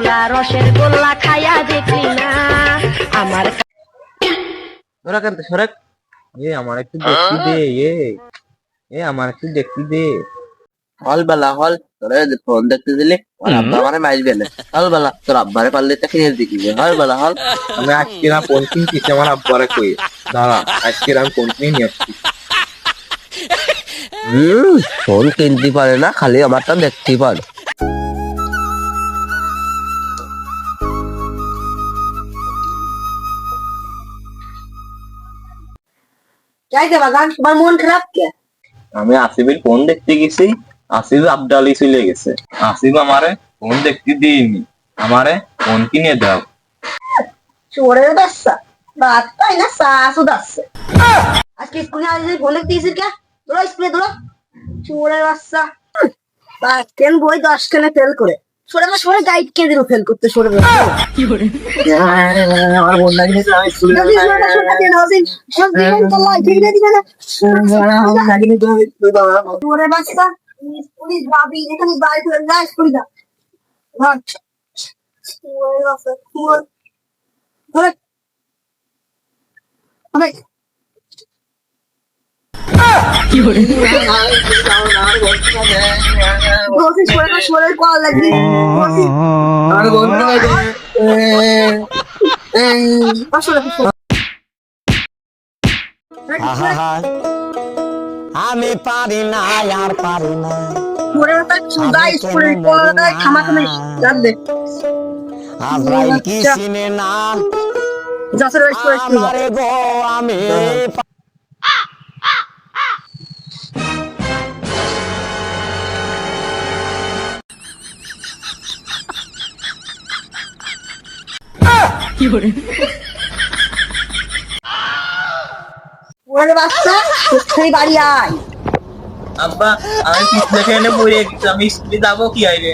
তুলা রসের গোল্লা খাইয়া দেখি না। আমার তোরা কেন সরেক এ আমার একটু দেখতে দে এ। এ আমার একটু দেখতে দে। হল বেলা হল। তোরা ফোন দেখতে দিলে ওর আব্বা না হল বেলা তোর আব্বারে পারলে তো কিনে হল বেলা হল। আমি আজকে না ফোন কিনতেছি আমার আব্বারে কই দাঁড়া আজকে আমি ফোন কিনে নিয়ে আসছি। ফোন কিনতে পারে না খালি আমারটা দেখতে পারে। যাইতে বাগান তোমার মন খারাপ কে? আমি আসিফের ফোন দেখতে গেছি আসিফ আবডালি চলে গেছে। আসিফ আমারে ফোন দেখতে দিইনি আমারে ফোন কিনে দাও। চোরের বাচ্চা। পাই না? শাশু দাচ্ছে আজকে স্কুলে আজ ফোন দেখতে গেছিস কে? দৌড়ো স্কুলে দৌড়ো চোরের বাচ্চা। কেন বই দশ কেনে ফেল করে? সরে আমার সরে গাইড কে দিল ফেল করতে সরে আমার বোন লাগিয়ে আমি স্কুলে চোরের বাচ্চা। পুলিশ ভাবি এখানে বাইরে করে যা স্কুলে যা। ভাগ চোরের বাচ্চা আমি পারি না আর পারি না। আজরাইল কি চিনে না। আমারে গো আমি মরে বাচ্চা তুই বাড়ি আয় আব্বা আমি পিছনে এনে পড়ে আমি স্কুলে যাব কি আইরে